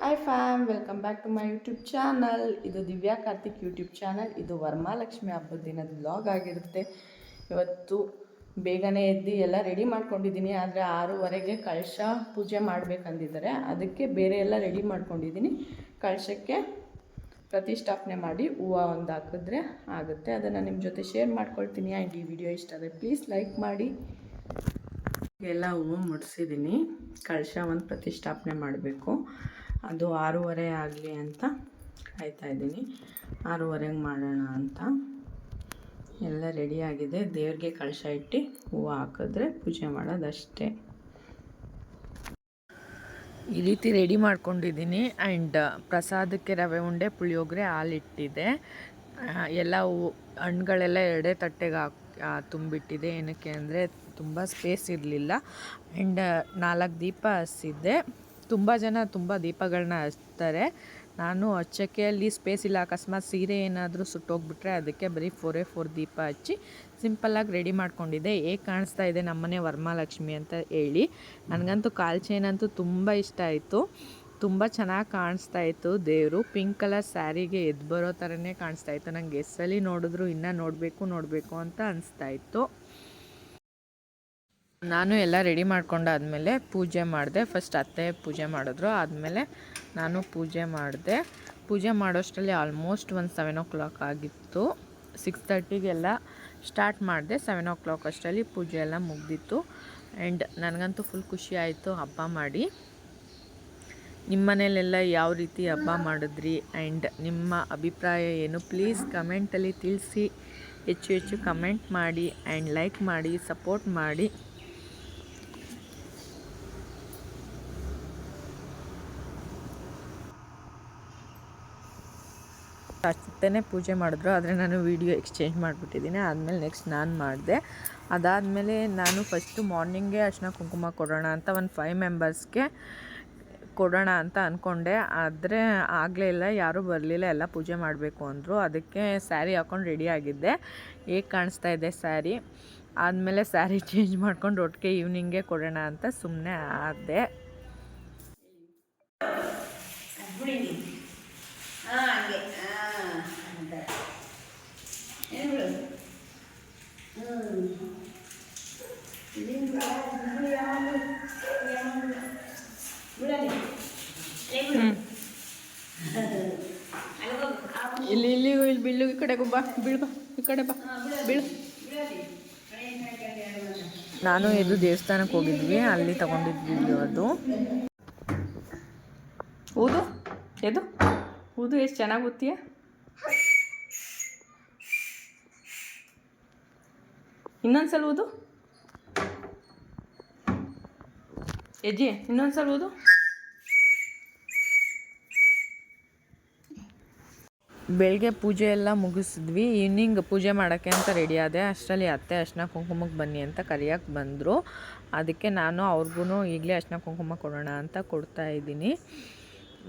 Hi fam welcome back to my YouTube channel ಇದು Divya Karthik YouTube channel ಇದು ವರ್ಮಾಲಕ್ಷ್ಮಿ ಹಬ್ಬದ ದಿನದ ವ್ಲಾಗ್ ಆಗಿರುತ್ತೆ. ಇವತ್ತು ಬೇಗನೆ ಎದ್ದು ಎಲ್ಲ ರೆಡಿ ಮಾಡ್ಕೊಂಡಿದ್ದೀನಿ. ಆದರೆ ಆರೂವರೆಗೆ ಕಳಶ ಪೂಜೆ ಮಾಡಬೇಕಂದಿದ್ದಾರೆ. ಅದಕ್ಕೆ ಬೇರೆ ಎಲ್ಲ ರೆಡಿ ಮಾಡ್ಕೊಂಡಿದ್ದೀನಿ. ಕಳಶಕ್ಕೆ ಪ್ರತಿಷ್ಠಾಪನೆ ಮಾಡಿ ಹೂವು ಒಂದು ಹಾಕಿದ್ರೆ ಆಗುತ್ತೆ. ಅದನ್ನು ನಿಮ್ಮ ಜೊತೆ ಶೇರ್ ಮಾಡ್ಕೊಳ್ತೀನಿ. ಆ್ಯಂಡ್ ಈ ವಿಡಿಯೋ ಇಷ್ಟ ಆದರೆ ಪ್ಲೀಸ್ ಲೈಕ್ ಮಾಡಿ. ಎಲ್ಲ ಹೂವು ಮುಡಿಸಿದ್ದೀನಿ. ಕಳಶ ಒಂದು ಪ್ರತಿಷ್ಠಾಪನೆ ಮಾಡಬೇಕು. ಅದು ಆರೂವರೆ ಆಗಲಿ ಅಂತ ಕಾಯ್ತಾ ಇದ್ದೀನಿ. ಆರೂವರೆಗೆ ಮಾಡೋಣ ಅಂತ. ಎಲ್ಲ ರೆಡಿಯಾಗಿದೆ ದೇವ್ರಿಗೆ ಕಳಶ ಇಟ್ಟು ಹೂವು ಹಾಕಿದ್ರೆ ಪೂಜೆ ಮಾಡೋದಷ್ಟೇ. ಈ ರೀತಿ ರೆಡಿ ಮಾಡ್ಕೊಂಡಿದ್ದೀನಿ. ಆ್ಯಂಡ್ ಪ್ರಸಾದಕ್ಕೆ ರವೆ ಉಂಡೆ, ಪುಳಿಯೋಗರೆ, ಹಾಲಿಟ್ಟಿದೆ. ಎಲ್ಲ ಹೂವು ಹಣ್ಣುಗಳೆಲ್ಲ ಎರಡೇ ತಟ್ಟೆಗೆ ಹಾಕಿ ತುಂಬಿಟ್ಟಿದೆ. ಏನಕ್ಕೆ ಅಂದರೆ ತುಂಬ ಸ್ಪೇಸ್ ಇರಲಿಲ್ಲ. ಆ್ಯಂಡ್ ನಾಲ್ಕು ದೀಪ ಹಚ್ಚಿದ್ದೆ. ತುಂಬ ಜನ ತುಂಬ ದೀಪಗಳನ್ನ ಹಚ್ತಾರೆ. ನಾನು ಹಚ್ಚೋಕ್ಕೆ ಅಲ್ಲಿ ಸ್ಪೇಸ್ ಇಲ್ಲ. ಅಕಸ್ಮಾತ್ ಸೀರೆ ಏನಾದರೂ ಸುಟ್ಟೋಗ್ಬಿಟ್ರೆ ಅದಕ್ಕೆ ಬರೀ ಫೋರೇ ಫೋರ್ ದೀಪ ಹಚ್ಚಿ ಸಿಂಪಲ್ಲಾಗಿ ರೆಡಿ ಮಾಡ್ಕೊಂಡಿದ್ದೆ. ಹೇಗೆ ಕಾಣಿಸ್ತಾ ಇದೆ ನಮ್ಮನೆ ವರ್ಮಾಲಕ್ಷ್ಮಿ ಅಂತ ಹೇಳಿ. ನನಗಂತೂ ಕಾಲ್ ಚೈನ್ ಅಂತೂ ತುಂಬ ಇಷ್ಟ ಆಯಿತು. ತುಂಬ ಚೆನ್ನಾಗಿ ಕಾಣಿಸ್ತಾ ಇತ್ತು. ದೇವರು ಪಿಂಕ್ ಕಲರ್ ಸ್ಯಾರಿಗೆ ಎದ್ದು ಬರೋ ಥರನೇ ಕಾಣಿಸ್ತಾ ಇತ್ತು. ನಂಗೆ ಎಸ್ಸಲ್ಲಿ ನೋಡಿದ್ರು, ಇನ್ನೂ ನೋಡಬೇಕು ನೋಡಬೇಕು ಅಂತ ಅನಿಸ್ತಾ ಇತ್ತು. ನಾನು ಎಲ್ಲ ರೆಡಿ ಮಾಡ್ಕೊಂಡಾದ್ಮೇಲೆ ಪೂಜೆ ಮಾಡಿದೆ. ಫಸ್ಟ್ ಅತ್ತೆ ಪೂಜೆ ಮಾಡಿದ್ರು. ಆದಮೇಲೆ ನಾನು ಪೂಜೆ ಮಾಡಿದೆ. ಪೂಜೆ ಮಾಡೋಷ್ಟರಲ್ಲಿ ಆಲ್ಮೋಸ್ಟ್ ಒಂದು ಸೆವೆನ್ ಓ ಕ್ಲಾಕ್ ಆಗಿತ್ತು. ಸಿಕ್ಸ್ ತರ್ಟಿಗೆಲ್ಲ ಸ್ಟಾರ್ಟ್ ಮಾಡಿದೆ. ಸೆವೆನ್ ಓ ಕ್ಲಾಕ್ ಅಷ್ಟರಲ್ಲಿ ಪೂಜೆ ಎಲ್ಲ ಮುಗ್ದಿತ್ತು. ಆ್ಯಂಡ್ ನನಗಂತೂ ಫುಲ್ ಖುಷಿ ಆಯಿತು ಹಬ್ಬ ಮಾಡಿ. ನಿಮ್ಮ ಮನೇಲೆಲ್ಲ ಯಾವ ರೀತಿ ಹಬ್ಬ ಮಾಡಿದ್ರಿ? ಆ್ಯಂಡ್ ನಿಮ್ಮ ಅಭಿಪ್ರಾಯ ಏನು? ಪ್ಲೀಸ್ ಕಮೆಂಟಲ್ಲಿ ತಿಳಿಸಿ. ಹೆಚ್ಚು ಹೆಚ್ಚು ಕಮೆಂಟ್ ಮಾಡಿ ಆ್ಯಂಡ್ ಲೈಕ್ ಮಾಡಿ ಸಪೋರ್ಟ್ ಮಾಡಿ. ಅಷ್ಟೇ ಪೂಜೆ ಮಾಡಿದ್ರು, ಆದರೆ ನಾನು ವೀಡಿಯೋ ಎಕ್ಸ್ಚೇಂಜ್ ಮಾಡಿಬಿಟ್ಟಿದ್ದೀನಿ. ಆದಮೇಲೆ ನೆಕ್ಸ್ಟ್ ನಾನು ಮಾಡಿದೆ. ಅದಾದಮೇಲೆ ನಾನು ಫಸ್ಟು ಮಾರ್ನಿಂಗೇ ಅರ್ಶಿನ ಕುಂಕುಮ ಕೊಡೋಣ ಅಂತ ಒಂದು ಫೈವ್ ಮೆಂಬರ್ಸ್ಗೆ ಕೊಡೋಣ ಅಂತ ಅಂದ್ಕೊಂಡೆ ಆದರೆ ಆಗಲೇ ಇಲ್ಲ, ಯಾರೂ ಬರಲಿಲ್ಲ, ಎಲ್ಲ ಪೂಜೆ ಮಾಡಬೇಕು ಅಂದರು. ಅದಕ್ಕೆ ಸ್ಯಾರಿ ಹಾಕ್ಕೊಂಡು ರೆಡಿ ಆಗಿದ್ದೆ. ಹೇಗೆ ಕಾಣಿಸ್ತಾ ಇದೆ ಸ್ಯಾರಿ ಆದಮೇಲೆ ಸ್ಯಾರಿ ಚೇಂಜ್ ಮಾಡ್ಕೊಂಡು ಒಟ್ಟಿಗೆ ಈವ್ನಿಂಗೇ ಕೊಡೋಣ ಅಂತ ಸುಮ್ಮನೆ ಆದೆ. ಹಾಂ. ಹಂಗೆ ಹಾಂ ಅಂತ ಏನು ಇಲ್ಲಿ ಇಲ್ಲಿ ಇಲ್ಲಿ ಬೀಳು ಈ ಕಡೆ ಬಾ ಬೀಳು ಬಾ ಈ ಕಡೆ ಬಾ ಬೀಳು ನಾನು ಇದು ದೇವಸ್ಥಾನಕ್ಕೆ ಹೋಗಿದ್ವಿ ಅಲ್ಲಿ ತಗೊಂಡಿದ್ವಿ ಅದು. ಹೌದು? ಎದು? ಹೌದು ಎಷ್ಟು ಚೆನ್ನಾಗಿ ಗೊತ್ತೀಯ? ಇನ್ನೊಂದ್ಸಲ ಊದು ಇನ್ನೊಂದು ಸಲ ಓದು. ಬೆಳಗ್ಗೆ ಪೂಜೆ ಎಲ್ಲ ಮುಗಿಸಿದ್ವಿ. ಈವ್ನಿಂಗ್ ಪೂಜೆ ಮಾಡೋಕ್ಕೆ ಅಂತ ರೆಡಿ ಆದೆ. ಅಷ್ಟರಲ್ಲಿ ಅತ್ತೆ ಅರ್ಶಿನ ಕುಂಕುಮಕ್ಕೆ ಬನ್ನಿ ಅಂತ ಕರಿಯೋಕ್ಕೆ ಬಂದರು. ಅದಕ್ಕೆ ನಾನು ಅವ್ರಿಗೂ ಈಗಲೇ ಅರ್ಶಿನ ಕುಂಕುಮ ಕೊಡೋಣ ಅಂತ ಕೊಡ್ತಾ ಇದ್ದೀನಿ.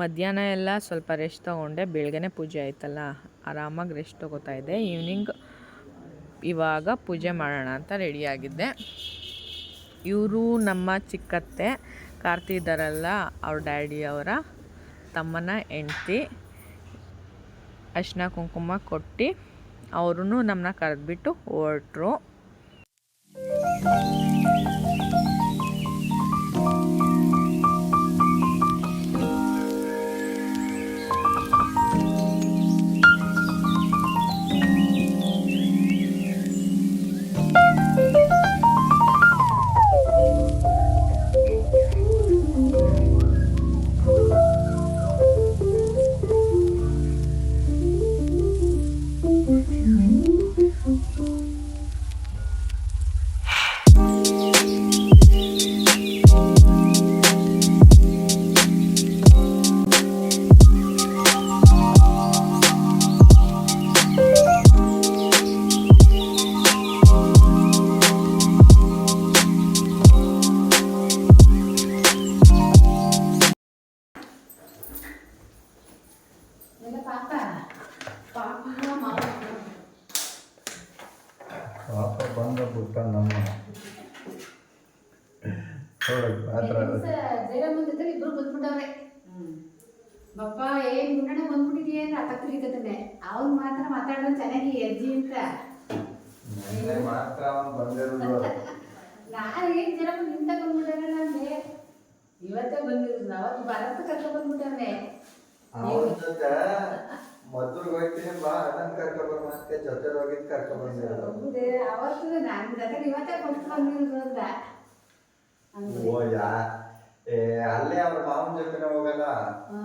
ಮಧ್ಯಾಹ್ನ ಎಲ್ಲ ಸ್ವಲ್ಪ ರೆಸ್ಟ್ ತೊಗೊಂಡೆ. ಬೆಳಗ್ಗೆನೆ ಪೂಜೆ ಆಯ್ತಲ್ಲ. ಆರಾಮಾಗಿ ರೆಸ್ಟ್ ತೊಗೋತಾ ಇದ್ದೆ. ಈವ್ನಿಂಗ್ ಇವಾಗ ಪೂಜೆ ಮಾಡೋಣ ಅಂತ ರೆಡಿಯಾಗಿದ್ದೆ. ಇವರು ನಮ್ಮ ಚಿಕ್ಕತ್ತೆ ಕಾರ್ತಿ ಇದ್ದಾರಲ್ಲ ಅವ್ರ ಡ್ಯಾಡಿ ಅವರ ತಮ್ಮನ ಹೆಂಡ್ತಿ ಅರ್ಶಿನ ಕುಂಕುಮ ಕೊಟ್ಟು ಅವ್ರೂ ನಮ್ಮನ್ನ ಕರೆದ್ಬಿಟ್ಟು ಹೊರಟ್ರು. ಅಕ್ಕ ಅವ್ನ್ ಮಾತ್ರ ಮಾತಾಡೋದು ಚೆನ್ನಾಗಿ ಎಜ್ಜಿ ಅಂತ. ಮಾತ್ರ ಅವ್ನು ಬಂದಿರೋದು. ನಾನು ಏನ್ ಜನ ನಿಂತ ಬಂದ್ಬಿಟ್ಟಾರಲ್ಲ ಅಂದ್ರೆ ಇವತ್ತೇ ಬಂದಿರೋದು. ಅವತ್ತು ಭಾರತ ಕರ್ಕ ಬಂದ್ಬಿಟ್ಟಾನೆ ಹೋಗ್ತೀನಿ ಬಾ ಕರ್ಕೊಂಡ್ ಮತ್ತೆ ಜೊತೆ ಹೋಗಿದ್ ಕರ್ಕೊಂಡ್ ಬಂದಿರೋದು. ಅವತ್ತು ನಾನು ಜೊತೆ ಇವತ್ತೇ ಕೊಟ್ಟು ಬಂದಿರೋದು ಅಂತ. ಏ ಅಲ್ಲೇ ಅವ್ರ ಮಾವನ ಜೊತೆ ಹೋಗಲ್ಲ? ಹಾ.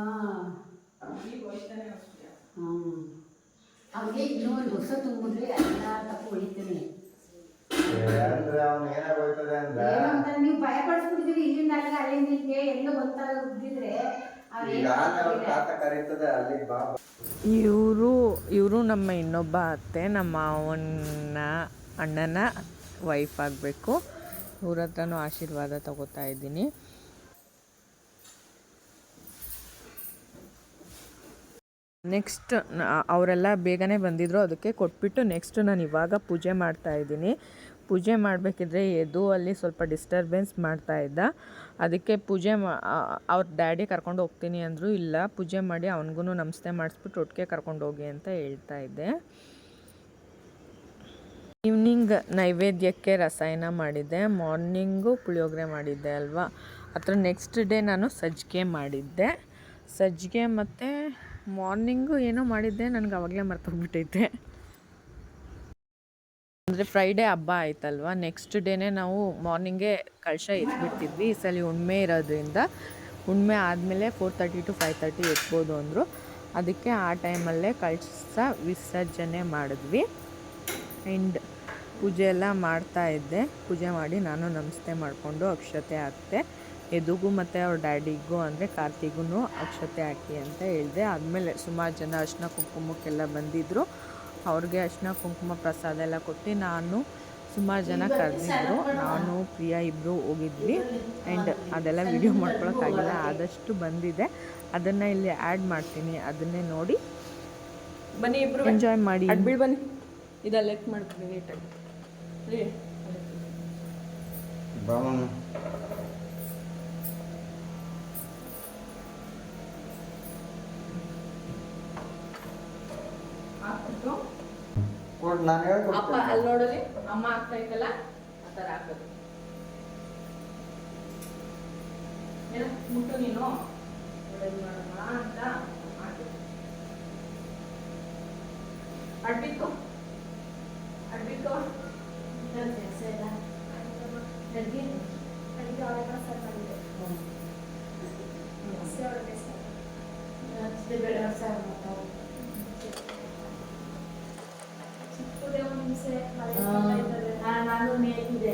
ಈಗ ವಯಸ್ಸನೇ ಅಷ್ಟೇ ಹ್ಮ್. ಅವ್ನಿಗೆ ಇನ್ನೂ ಒಂದು ವರ್ಷ ತುಂಬಿದ್ರೆ ಎಲ್ಲ ತಪ್ಪು ಹೊಡಿತಾನೆ ಅಂದ್ರೆ ಅವ್ನು ಏನಾಗೋಯ್ತದೆ ಅಂದ್ರೆ ಏನೋ ನೀವು ಭಯ ಪಡಿಸ್ಬಿಟ್ಟಿದ್ದೀರಿ ಇಲ್ಲಿಂದ ಅಲ್ಲಿಗೆ ಅಲ್ಲಿಂದ ಇಲ್ಲಿಗೆ ಎಲ್ಲೋ ಒಂಥರ ಉದ್ದಿದ್ರೆ ಈಗ ಏನು ಅವ್ರ ತಾತ ಕರೀತದೆ ಅಲ್ಲಿಗೆ ಬಾ ಬಾ. ಇವರು ಇವರು ನಮ್ಮ ಇನ್ನೊಬ್ಬ ಅತ್ತೆ ನಮ್ಮ ಮಾವನ ಅಣ್ಣನ ವೈಫ್ ಆಗಬೇಕು. ಇವ್ರ ಹತ್ರನೂ ಆಶೀರ್ವಾದ ತಗೋತಾ ಇದ್ದೀನಿ. ನೆಕ್ಸ್ಟ್ ಅವರೆಲ್ಲ ಬೇಗನೆ ಬಂದಿದ್ರು, ಅದಕ್ಕೆ ಕೊಟ್ಬಿಟ್ಟು ನೆಕ್ಸ್ಟ್ ನಾನು ಇವಾಗ ಪೂಜೆ ಮಾಡ್ತಾ ಇದ್ದೀನಿ. ಪೂಜೆ ಮಾಡಬೇಕಿದ್ರೆ ಎದು ಅಲ್ಲಿ ಸ್ವಲ್ಪ ಡಿಸ್ಟರ್ಬೆನ್ಸ್ ಮಾಡ್ತಾ ಇದ್ದ. ಅದಕ್ಕೆ ಪೂಜೆ ಮಾ ಅವ್ರ ಡ್ಯಾಡಿ ಕರ್ಕೊಂಡು ಹೋಗ್ತೀನಿ ಅಂದರು, ಇಲ್ಲ, ಪೂಜೆ ಮಾಡಿ ಅವನಿಗೂ ನಮಸ್ತೆ ಮಾಡಿಸ್ಬಿಟ್ಟು ಒಟ್ಟಿಗೆ ಕರ್ಕೊಂಡು ಹೋಗಿ ಅಂತ ಹೇಳ್ತಾ ಇದ್ದೆ. ಈವ್ನಿಂಗ್ ನೈವೇದ್ಯಕ್ಕೆ ರಸಾಯನ ಮಾಡಿದ್ದೆ. ಮಾರ್ನಿಂಗು ಪುಳಿಯೋಗರೆ ಮಾಡಿದ್ದೆ ಅಲ್ವಾ? ಹತ್ರ ನೆಕ್ಸ್ಟ್ ಡೇ ನಾನು ಸಜ್ಜಿಗೆ ಮಾಡಿದ್ದೆ. ಸಜ್ಜಿಗೆ ಮತ್ತು ಮಾರ್ನಿಂಗು ಏನೋ ಮಾಡಿದ್ದೆ, ನನಗೆ ಅವಾಗಲೇ ಮರ್ತೋಗ್ಬಿಟ್ಟೈತೆ. ಅಂದರೆ ಫ್ರೈಡೇ ಹಬ್ಬ ಆಯ್ತಲ್ವಾ? ನೆಕ್ಸ್ಟ್ ಡೇನೇ ನಾವು ಮಾರ್ನಿಂಗೇ ಕಳಶ ಎತ್ಬಿಡ್ತಿದ್ವಿ. ಈ ಸಲ ಹುಣ್ಮೆ ಇರೋದ್ರಿಂದ ಹುಣ್ಮೆ ಆದಮೇಲೆ four thirty to five thirty ಎತ್ಬೋದು ಅಂದರು. ಅದಕ್ಕೆ ಆ ಟೈಮಲ್ಲೇ ಕಳಸ ವಿಸರ್ಜನೆ ಮಾಡಿದ್ವಿ. ಆ್ಯಂಡ್ ಪೂಜೆ ಎಲ್ಲ ಮಾಡ್ತಾ ಇದ್ದೆ. ಪೂಜೆ ಮಾಡಿ ನಾನು ನಮಸ್ತೆ ಮಾಡಿಕೊಂಡು ಅಕ್ಷತೆ ಹಾಕ್ತೆ. ಎದುಗೂ ಮತ್ತು ಅವ್ರ ಡ್ಯಾಡಿಗೂ ಅಂದರೆ ಕಾರ್ತಿಗೂ ಅಕ್ಷತೆ ಹಾಕಿ ಅಂತ ಹೇಳಿದೆ. ಆದಮೇಲೆ ಸುಮಾರು ಜನ ಅರ್ಶಿನ ಕುಂಕುಮಕ್ಕೆಲ್ಲ ಬಂದಿದ್ದರು ಅವ್ರಿಗೆ ಅರ್ಶಿನ ಕುಂಕುಮ ಪ್ರಸಾದ ಎಲ್ಲ ಕೊಟ್ಟು ನಾನು ಸುಮಾರು ಜನ ಕರೆದಿದ್ರು. ನಾನು ಪ್ರಿಯಾ ಇಬ್ಬರು ಹೋಗಿದ್ವಿ. ಆ್ಯಂಡ್ ಅದೆಲ್ಲ ವಿಡಿಯೋ ಮಾಡ್ಕೊಳಕ್ಕಾಗಿಲ್ಲ. ಆದಷ್ಟು ಬಂದಿದೆ. ಅದನ್ನು ಇಲ್ಲಿ ಆ್ಯಡ್ ಮಾಡ್ತೀನಿ. ಅದನ್ನೇ ನೋಡಿ. ಬನ್ನಿ ಇಬ್ರು ಎಂಜಾಯ್ ಮಾಡಿ. ಅಡ್ಬಿಡ್ ಬನ್ನಿ. ಇದೆಲ್ಲ ಲೆಕ್ ಮಾಡ್ತೀನಿ ನೀಟಾಗಿ ಕೊಡ್ ನಾನು ಅಪ್ಪ ಹೇಳ್ಕೊಡ್ತೀನಿ ಅಲ್ಲಿ ನೋಡಲಿ ಅಮ್ಮ ಆಗ್ತಾ ಇತ್ತಲ್ಲ ಆ ಥರ ಹಾಕೋದು ಏನ ಮುಟ್ಟು ನೀನು ಒಳ್ಳೇದು ಮಾಡಮ್ಮ ಅಂತ ಹಾಕು ಅಡ್ಬಿಟ್ಟು ಅಡ್ಬಿಟ್ಟು ನಾನು ಮೇಲಿದೆ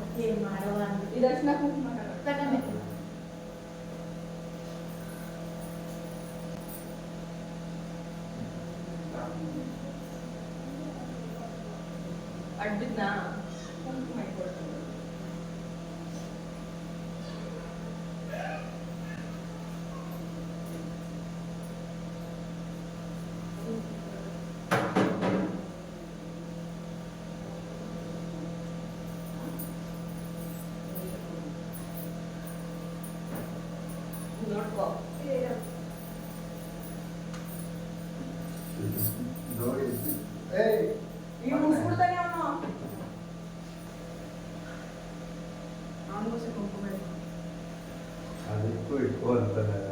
ಅತ್ತೆ ಮಾಡವ ಅಂದ್ರೆ ಇದು ಅರ್ಶಿನ ಕುಂಕುಮ ತಗೊಂಡೆ ಅದಕ್ಕೂ ಇಟ್ಕೋ ಅಂತಾನೆ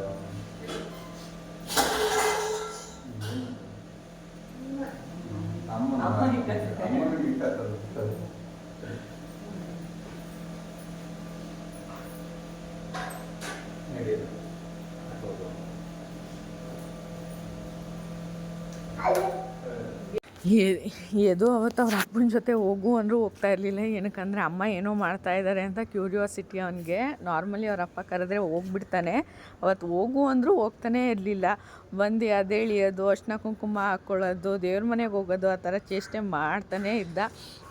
ಎದು ಅವತ್ತು ಅವ್ರ ಅಪ್ಪನ ಜೊತೆ ಹೋಗು ಅಂದರೂ ಹೋಗ್ತಾ ಇರಲಿಲ್ಲ. ಏನಕ್ಕಂದರೆ ಅಮ್ಮ ಏನೋ ಮಾಡ್ತಾ ಇದ್ದಾರೆ ಅಂತ ಕ್ಯೂರಿಯಾಸಿಟಿ ಅವನಿಗೆ. ನಾರ್ಮಲಿ ಅವ್ರ ಅಪ್ಪ ಕರೆದ್ರೆ ಹೋಗ್ಬಿಡ್ತಾನೆ. ಅವತ್ತು ಹೋಗು ಅಂದರೂ ಹೋಗ್ತಾನೆ ಇರಲಿಲ್ಲ. ಬಂದು ಅದೇಳಿಯೋದು ಅರ್ಶಿನ ಕುಂಕುಮ ಹಾಕ್ಕೊಳ್ಳೋದು ದೇವ್ರ ಮನೆಗೆ ಹೋಗೋದು, ಆ ಥರ ಚೇಷ್ಟೆ ಮಾಡ್ತಾನೇ ಇದ್ದ.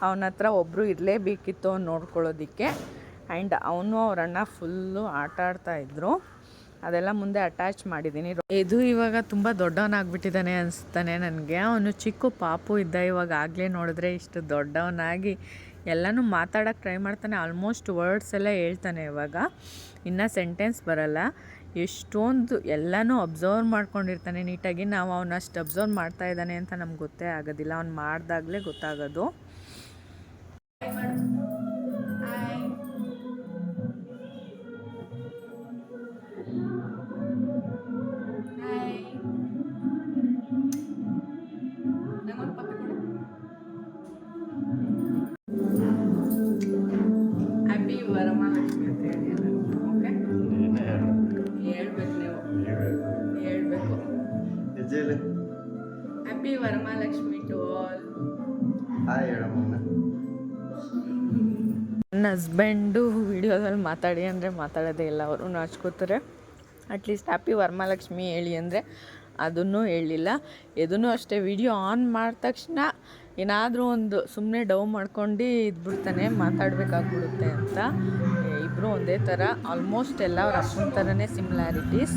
ಅವನ ಹತ್ರ ಒಬ್ಬರು ಇರಲೇಬೇಕಿತ್ತು ಅವ್ನು ನೋಡ್ಕೊಳ್ಳೋದಕ್ಕೆ. ಆ್ಯಂಡ್ ಅವನು ಅವರಣ್ಣ ಫುಲ್ಲು ಆಟ ಆಡ್ತಾ ಇದ್ರು. ಅದೆಲ್ಲ ಮುಂದೆ ಅಟ್ಯಾಚ್ ಮಾಡಿದ್ದೀನಿ ಇದು ಇವಾಗ ತುಂಬ ದೊಡ್ಡವನಾಗ್ಬಿಟ್ಟಿದ್ದಾನೆ ಅನಿಸ್ತಾನೆ ನನಗೆ. ಅವನು ಚಿಕ್ಕ ಪಾಪು ಇದ್ದ ಇವಾಗ ಆಗಲೇ ನೋಡಿದ್ರೆ ಇಷ್ಟು ದೊಡ್ಡವನಾಗಿ ಎಲ್ಲನೂ ಮಾತಾಡೋಕ್ಕೆ ಟ್ರೈ ಮಾಡ್ತಾನೆ. ಆಲ್ಮೋಸ್ಟ್ ವರ್ಡ್ಸ್ ಎಲ್ಲ ಹೇಳ್ತಾನೆ ಇವಾಗ. ಇನ್ನೂ ಸೆಂಟೆನ್ಸ್ ಬರಲ್ಲ. ಎಷ್ಟೊಂದು ಎಲ್ಲನೂ ಅಬ್ಸರ್ವ್ ಮಾಡ್ಕೊಂಡಿರ್ತಾನೆ ನೀಟಾಗಿ. ನಾವು ಅವನಷ್ಟು ಅಬ್ಸರ್ವ್ ಮಾಡ್ತಾ ಇದ್ದಾನೆ ಅಂತ ನಮ್ಗೆ ಗೊತ್ತೇ ಆಗೋದಿಲ್ಲ. ಅವ್ನು ಮಾಡಿದಾಗಲೇ ಗೊತ್ತಾಗೋದು. Happy Varamahalakshmi to all hi ಹೇಳಮ್ಮ ನನ್ನ ಹಸ್ಬೆಂಡು ವಿಡಿಯೋದಲ್ಲಿ ಮಾತಾಡಿ ಅಂದರೆ ಮಾತಾಡೋದೇ ಇಲ್ಲ ಅವರು ನಾಚ್ಕೋತಾರೆ. ಅಟ್ಲೀಸ್ಟ್ ಹ್ಯಾಪಿ ವರ್ಮಾಲಕ್ಷ್ಮಿ ಹೇಳಿ ಅಂದರೆ ಅದನ್ನು ಹೇಳಿಲ್ಲ. ಇದನ್ನು ಅಷ್ಟೇ ವಿಡಿಯೋ ಆನ್ ಮಾಡಿದ ತಕ್ಷಣ ಏನಾದರೂ ಒಂದು ಸುಮ್ಮನೆ ಡವ್ ಮಾಡ್ಕೊಂಡು ಇದ್ಬಿಡ್ತಾನೆ ಮಾತಾಡಬೇಕಾಗ್ಬಿಡುತ್ತೆ ಅಂತ. ಇಬ್ಬರು ಒಂದೇ ಥರ ಆಲ್ಮೋಸ್ಟ್ ಎಲ್ಲ ಅವ್ರ ಅಷ್ಟೊಂದು ಥರನೇ ಸಿಮಿಲಾರಿಟೀಸ್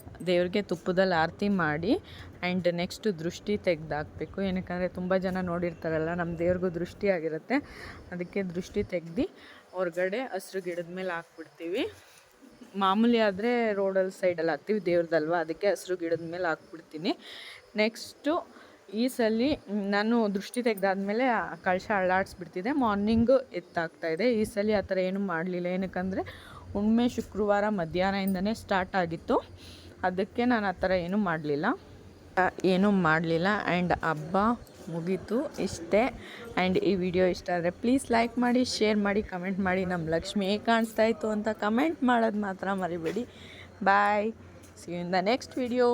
ದೇವ್ರಿಗೆ ತುಪ್ಪದಲ್ಲಿ ಆರತಿ ಮಾಡಿ ಆ್ಯಂಡ್ ನೆಕ್ಸ್ಟ್ ದೃಷ್ಟಿ ತೆಗ್ದಾಕಬೇಕು. ಏನಕ್ಕಂದರೆ ತುಂಬ ಜನ ನೋಡಿರ್ತಾರಲ್ಲ ನಮ್ಮ ದೇವ್ರಿಗೂ ದೃಷ್ಟಿ ಆಗಿರುತ್ತೆ. ಅದಕ್ಕೆ ದೃಷ್ಟಿ ತೆಗ್ದು ಹೊರಗಡೆ ಹಸಿರು ಗಿಡದ ಮೇಲೆ ಹಾಕ್ಬಿಡ್ತೀವಿ. ಮಾಮೂಲಿ ಆದರೆ ರೋಡಲ್ಲಿ ಸೈಡಲ್ಲಿ ಹಾಕ್ತೀವಿ ದೇವ್ರದಲ್ವ, ಅದಕ್ಕೆ ಹಸಿರು ಗಿಡದ ಮೇಲೆ ಹಾಕ್ಬಿಡ್ತೀನಿ. ನೆಕ್ಸ್ಟು ಈ ಸಲ ನಾನು ದೃಷ್ಟಿ ತೆಗೆದಾದ್ಮೇಲೆ ಕಳಶ ಅಳ್ಳಾಡಿಸ್ಬಿಡ್ತಿದ್ದೆ ಮಾರ್ನಿಂಗು ಎತ್ತಾಗ್ತಾಯಿದೆ ಈ ಸಲ ಆ ಥರ ಏನೂ ಮಾಡಲಿಲ್ಲ. ಏನಕ್ಕಂದರೆ ಹುಣ್ಮೆ ಶುಕ್ರವಾರ ಮಧ್ಯಾಹ್ನದಿಂದನೇ ಸ್ಟಾರ್ಟ್ ಆಗಿತ್ತು. ಅದಕ್ಕೆ ನಾನು ಆ ಥರ ಏನೂ ಮಾಡಲಿಲ್ಲ. ಏನೂ ಮಾಡಲಿಲ್ಲ. ಆ್ಯಂಡ್ ಹಬ್ಬ ಮುಗೀತು ಇಷ್ಟೇ. ಆ್ಯಂಡ್ ಈ ವಿಡಿಯೋ ಇಷ್ಟ ಆದರೆ ಪ್ಲೀಸ್ ಲೈಕ್ ಮಾಡಿ, ಶೇರ್ ಮಾಡಿ, ಕಮೆಂಟ್ ಮಾಡಿ. ನಮ್ಮ ಲಕ್ಷ್ಮಿ ಹೇಗೆ ಕಾಣಿಸ್ತಾ ಇತ್ತು ಅಂತ ಕಮೆಂಟ್ ಮಾಡೋದು ಮಾತ್ರ ಮರಿಬೇಡಿ. Bye. See in the next video